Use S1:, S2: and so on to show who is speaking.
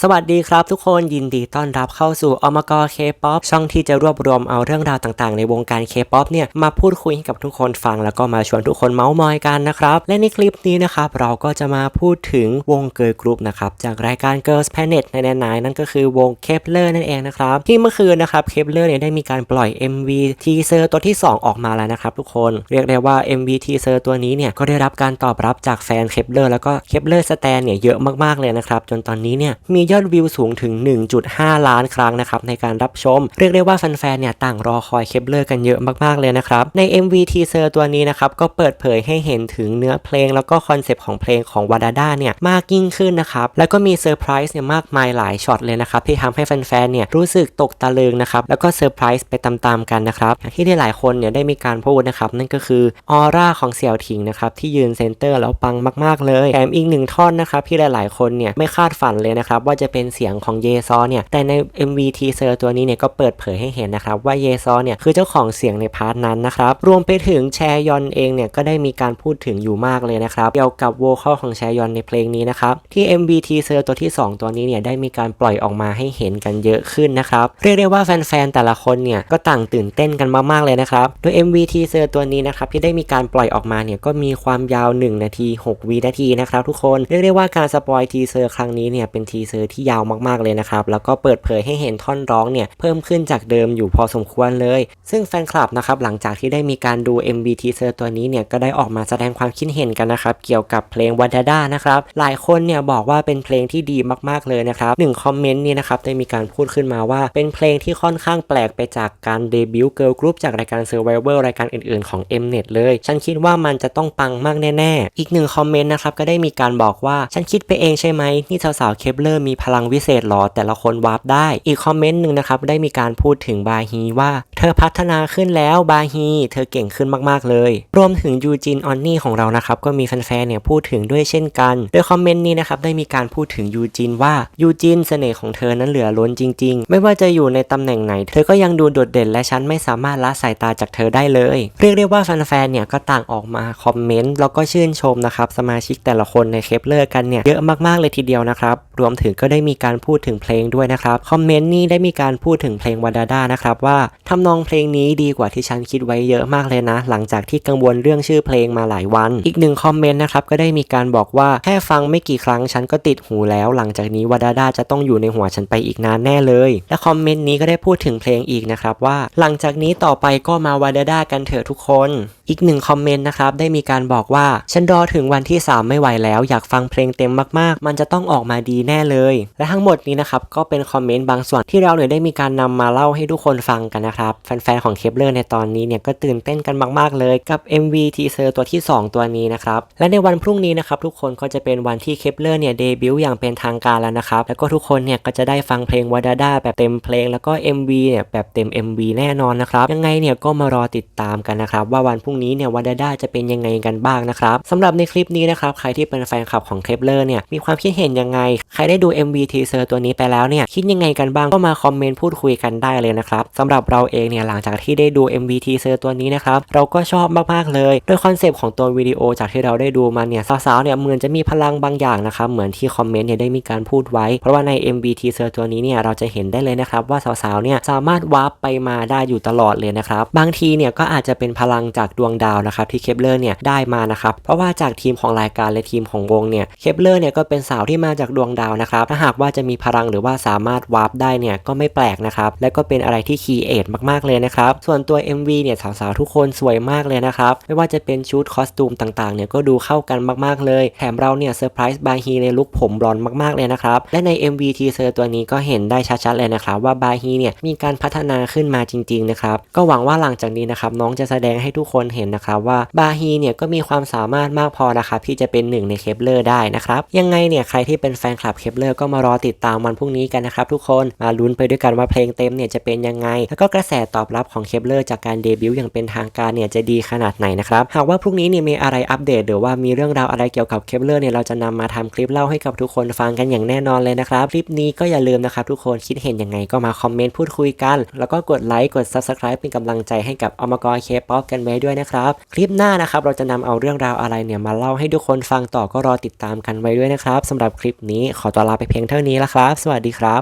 S1: สวัสดีครับทุกคนยินดีต้อนรับเข้าสู่อมกเคป๊อปช่องที่จะรวบรวมเอาเรื่องราวต่างๆ ในวงการเคป๊อปเนี่ยมาพูดคุยให้กับทุกคนฟังแล้วก็มาชวนทุกคนเมาส์มอยกันนะครับ และในคลิปนี้นะครับเราก็จะมาพูดถึงวงเกิร์ลกรุ๊ปนะครับจากรายการ Girls Planet ในแนไนนั่นก็คือวงเคปเลอร์นั่นเองนะครับที่เมื่อคืนนะครับเคปเลอร์เนี่ยได้มีการปล่อย MV ทีเซอร์ตัวที่ 2 ออกมาแล้วนะครับทุกคนเรียกได้ว่า MV ทีเซอร์ตัวนี้เนี่ยก็ได้รับการตอบรับจากแฟนเคปเลอร์แล้วก็เคปเลอร์สแตนเนี่ยเยอะมากๆเลยนะครับจนตอนนี้เนี่ยมียอดวิวสูงถึง 1.5 ล้านครั้งนะครับในการรับชม เรียกได้ว่าแฟนๆเนี่ยต่างรอคอยเคปเลอร์กันเยอะมากๆเลยนะครับ ใน MV ทีเซอร์ตัวนี้นะครับก็เปิดเผยให้เห็นถึงเนื้อเพลง แล้วก็คอนเซปต์ของเพลงของวาดาด้าเนี่ยมากยิ่งขึ้นนะครับแล้วก็มีเซอร์ไพรส์เนี่ยมากมายหลายช็อตเลยนะครับที่ทำให้แฟนๆเนี่ยรู้สึกตกตะลึงนะครับแล้วก็เซอร์ไพรส์ไปตามๆกันนะครับที่ได้หลายคนเนี่ยได้มีการพูดนะครับนั่นก็คือออร่าของเสี่ยวถิงนะครับที่ยืนเซนเตอร์แล้วปังมากๆเลยแถมอีกหนึ่งท่อนนะครับที่หลายๆคนเนี่ยไม่คาดฝันเลยนะครับว่าจะเป็นเสียงของเยซอเนี่ยแต่ใน MV ทีเซอร์ตัวนี้เนี่ยก็เปิดเผยให้เห็นนะครับว่าเยซอเนี่ยคือเจ้าของเสียงในพาร์ทนั้นนะครับรวมไปถึงแชยอนเองเนี่ยก็ได้มีการพูดถึงอยู่มากเลยนะครับเกี่ยวกับโวคอลของแชยอนในเพลงนี้นะครับที่ MV ทีเซอร์ตัวที่ 2 ตัวนี้เนี่ยได้มีการปล่อยออกมาให้เห็นกันเยอะขึ้นนะครับเรียกได้ว่าแฟนๆแต่ละคนเนี่ยก็ต่างตื่นเต้นกันมากๆเลยนะครับโดย MV ทีเซอร์ตัวนี้นะครับที่ได้มีการปล่อยออกมาเนี่ยก็มีความยาว 1 นาที 6 วินาทีนะครับทุกคนเรียกได้ว่าการสปอยทีเซอร์ครั้งนี้เนี่ยเป็นทีเซอร์ที่ยาวมากๆเลยนะครับ แล้วก็เปิดเผยให้เห็นท่อนร้องเนี่ยเพิ่มขึ้นจากเดิมอยู่พอสมควรเลย ซึ่งแฟนคลับนะครับหลังจากที่ได้มีการดู MV ทีเซอร์ตัวนี้เนี่ยก็ได้ออกมาแสดงความคิดเห็นกันนะครับเกี่ยวกับเพลงวันดาด้านะครับหลายคนเนี่ยบอกว่าเป็นเพลงที่ดีมากๆเลยนะครับหนึ่งคอมเมนต์นี่นะครับได้มีการพูดขึ้นมาว่าเป็นเพลงที่ค่อนข้างแปลกไปจากการเดบิวต์เกิร์ลกรุ๊ปจากรายการ Survivor รายการอื่นๆของ Mnet เลย ฉันคิดว่ามันจะต้องปังมากแน่ๆ อีกหนึ่งคอมเมนต์นะครับก็ได้มีการบอกว่าฉันคิดไปเองใช่ไหมนี่สาวๆเคปเลอร์มีพลังวิเศษหรอแต่ละคนวาร์ปได้ อีกคอมเมนต์หนึ่งนะครับได้มีการพูดถึงบาฮีว่า ธอพัฒนาขึ้นแล้วบาฮีเธอเก่งขึ้นมากๆเลย รวมถึงยูจินออนนี่ของเรานะครับก็มีแฟนๆเนี่ยพูดถึงด้วยเช่นกัน โดยคอมเมนต์นี้นะครับได้มีการพูดถึงยูจินว่ายูจินเสน่ห์ของเธอนั้นเหลือล้นจริง ๆ ไม่ว่าจะอยู่ในตำแหน่งไหน เธอก็ยังดูโดดเด่นและฉันไม่สามารถละสายตาจากเธอได้เลย เรียกได้ว่าแฟนๆเนี่ยก็ต่างออกมาคอมเมนต์แล้วก็ชื่นชมนะครับสมาชิกแต่ละคนในเคปเลอร์กันเนี่ยเยอะมากๆเลยทีเดียวนะครับรวมถึงก็ได้มีการพูดถึงเพลงด้วยนะครับคอมเมนต์นี้ได้มีการพูดถึงเพลงวาดาด้านะครับว่าทำนององเพลงนี้ดีกว่าที่ฉันคิดไว้เยอะมากเลยนะ หลังจากที่กังวลเรื่องชื่อเพลงมาหลายวัน อีกหนึ่งคอมเมนต์นะครับก็ได้มีการบอกว่าแค่ฟังไม่กี่ครั้งฉันก็ติดหูแล้ว หลังจากนี้วาดาดาจะต้องอยู่ในหัวฉันไปอีกนานแน่เลย และคอมเมนต์นี้ก็ได้พูดถึงเพลงอีกนะครับว่า หลังจากนี้ต่อไปก็มาวาดาดากันเถอะทุกคน อีกหนึ่งคอมเมนต์นะครับได้มีการบอกว่าฉันรอถึงวันที่ 3 ไม่ไหวแล้ว อยากฟังเพลงเต็มมากๆ มันจะต้องออกมาดีแน่เลย และทั้งหมดนี้นะครับก็เป็นคอมเมนต์บางส่วนที่เราเนี่ยได้มีการนำมาเล่าให้ทุกคนฟังกันนะครับแฟนๆของเคปเลอร์ในตอนนี้เนี่ยก็ตื่นเต้นกันมากๆเลยกับ MV ทีเซอร์ตัวที่ 2 ตัวนี้นะครับ และในวันพรุ่งนี้นะครับทุกคนก็จะเป็นวันที่เคปเลอร์เนี่ยเดบิวต์อย่างเป็นทางการแล้วนะครับ แล้วก็ทุกคนเนี่ยก็จะได้ฟังเพลงวาดาด้าแบบเต็มเพลง แล้วก็ MV เนี่ยแบบเต็ม MV แน่นอนนะครับ ยังไงเนี่ยก็มารอติดตามกันนะครับว่าวันพรุ่งนี้เนี่ยวาดาด้าจะเป็นยังไงกันบ้างนะครับสำหรับในคลิปนี้นะครับใครที่เป็นแฟนคลับของเคปเลอร์เนี่ยมีความคิดเห็นยังไง ใครได้ดู MV ทีเซอร์ตัวนี้ไปแล้วเนี่ยคิดยังไงกันบ้างก็มาคอมเมนต์พูดคุยกันได้เลยนะครับสำหรับเราเองเนี่ยหลังจากที่ได้ดู MV ทีเซอร์ตัวนี้นะครับเราก็ชอบมากๆเลยโดยคอนเซปต์ของตัววิดีโอจากที่เราได้ดูมาเนี่ยสาวๆเนี่ยเหมือนจะมีพลังบางอย่างนะครับเหมือนที่คอมเมนต์เนี่ยได้มีการพูดไว้ เพราะว่าใน MV ทีเซอร์ตัวนี้เนี่ยเราจะเห็นได้เลยนะครับว่าสาวๆเนี่ยสามารถวาร์ปไปมาได้อยู่ตลอดเลยนะครับบางทีเนี่ยก็อาจจะเป็นพลังจากดวงดาวนะครับที่เคปเลอร์เนี่ยได้มานะครับเพราะว่าจากทีมของรายการและทีมของวงเนี่ยเคปเลอร์เนี่ยก็เป็นสาวที่มาจากดวงดาวนะครับถ้าหากว่าจะมีพลังหรือว่าสามารถวาร์ปได้เนี่ยก็ไม่แปลกนะครับและก็เป็นอะไรที่คีเอทมากๆเลยนะครับ ส่วนตัว MV เนี่ยสาวๆทุกคนสวยมากเลยนะครับ ไม่ว่าจะเป็นชุดคอสตูมต่างๆเนี่ยก็ดูเข้ากันมากๆเลย แถมเราเนี่ยเซอร์ไพรส์บาฮีในลุคผมบลอนด์มากๆเลยนะครับ และใน MV ทีเซอร์ตัวนี้ก็เห็นได้ชัดๆเลยนะครับ ว่าบาฮีเนี่ยมีการพัฒนาขึ้นมาจริงๆนะครับ ก็หวังว่าหลังจากนี้นะครับน้องจะแสดงให้ทุกคนเห็นนะครับว่าบาฮีเนี่ยก็มีความสามารถมากพอนะครับที่จะเป็นหนึ่งในเคปเลอร์ได้นะครับยังไงเนี่ยใครที่เป็นแฟนคลับเคปเลอร์ก็มารอติดตามวันพรุ่งนี้กันนะครับทุกคนมาลุ้นไปด้วยกันว่าเพลงเต็มเนี่ยจะเป็นยังไง แล้วก็กระแสตอบรับของเคปเลอร์จากการเดบิวต์อย่างเป็นทางการเนี่ยจะดีขนาดไหนนะครับหากว่าพรุ่งนี้เนี่ยมีอะไรอัปเดต หรือว่ามีเรื่องราวอะไรเกี่ยวกับเคปเลอร์เนี่ยเราจะนำมาทำคลิปเล่าให้กับทุกคนฟังกันอย่างแน่นอนเลยนะครับคลิปนี้ก็อย่าลืมนะครับทุกคนคิดเห็นยังไงก็มาคอมเมนต์พูดคุยกัน แล้วก็กดไลค์กด Subscribe เป็นกำลังใจให้กับอมกรเคป๊อปกันไว้ด้วยนะครับ คลิปหน้านะครับเราจะนำเอาเรื่องราวอะไรเนี่ยมาเล่าให้ทุกคนฟังต่อก็รอติดตามกันไว้ด้วยนะครับสำหรับคลิปนี้ขอตัวลาไปเพียงเท่านี้แล้วครับ สวัสดีครับ